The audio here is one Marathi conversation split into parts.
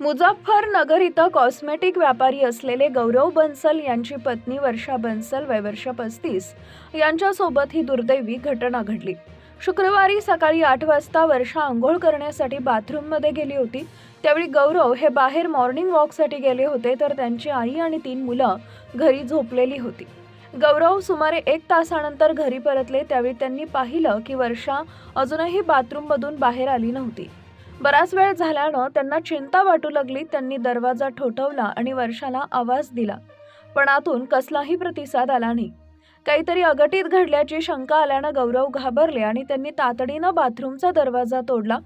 मुझफ्फरनगर इथं कॉस्मेटिक व्यापारी असलेले गौरव बन्सल यांची पत्नी वर्षा बन्सल वयवर्ष पस्तीस. यांच्यासोबत ही दुर्दैवी घटना घडली. शुक्रवारी सकाळी आठ वाजता वर्षा आंघोळ करण्यासाठी बाथरूममध्ये गेली होती. त्यावेळी गौरव हे बाहेर मॉर्निंग वॉकसाठी गेले होते तर त्यांची आई आणि तीन मुलं घरी झोपलेली होती. गौरव सुमारे एक तासानंतर घरी परतले. त्यावेळी त्यांनी पाहिलं की वर्षा अजूनही बाथरूममधून बाहेर आली नव्हती. बराच वेळ झाल्यानं त्यांना चिंता वाटू लागली त्यांनी दरवाजा ठोठवला आणि वर्षाला आवाज दिला. पण आतून कसलाही प्रतिसाद आला नाही. काहीतरी अघटित घडल्याची शंका आल्यानं गौरव घाबरले आणि त्यांनी तातडीनं बाथरूमचा दरवाजा तोडला.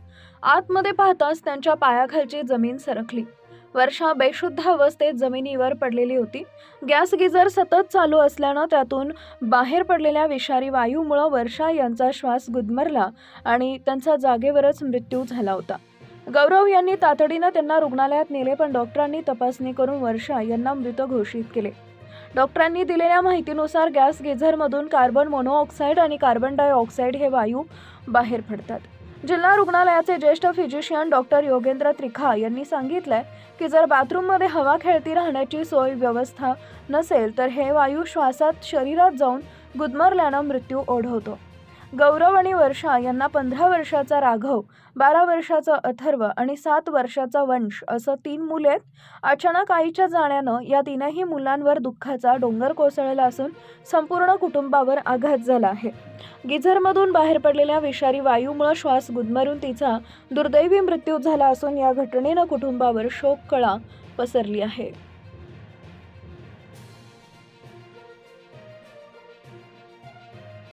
आतमध्ये पाहताच त्यांच्या पायाखालची जमीन सरकली. वर्षा बेशुद्ध अवस्थेत जमिनीवर पडलेली होती. गॅस गिजर सतत चालू असल्यानं त्यातून बाहेर पडलेल्या विषारी वायूमुळं वर्षा यांचा श्वास गुदमरला आणि त्यांचा जागेवरच मृत्यू झाला होता. गौरव यांनी तातडीनं त्यांना रुग्णालयात नेले पण डॉक्टरांनी तपासणी करून वर्षा यांना मृत घोषित केले. डॉक्टरांनी दिलेल्या माहितीनुसार गॅस गिझरमधून कार्बन मोनोऑक्साईड आणि कार्बन डायऑक्साईड हे वायू बाहेर पडतात. जिल्हा रुग्णालयाचे ज्येष्ठ फिजिशियन डॉक्टर योगेंद्र त्रिखा यांनी सांगितलंय की जर बाथरूममध्ये हवा खेळती राहण्याची सोय व्यवस्था नसेल तर हे वायू श्वासात शरीरात जाऊन गुदमरल्यानं मृत्यू ओढवतो. गौरव आणि वर्षा यांना पंधरा वर्षाचा राघव बारा वर्षाचा अथर्व आणि सात वर्षाचा वंश असं तीन मुले आहेत. अचानक आईच्या जाण्यानं या तीनही मुलांवर दुःखाचा डोंगर कोसळला असून संपूर्ण कुटुंबावर आघात झाला आहे. गिझरमधून बाहेर पडलेल्या विषारी वायूमुळे श्वास गुदमरून तिचा दुर्दैवी मृत्यू झाला असून या घटनेनं कुटुंबावर शोककळा पसरली आहे.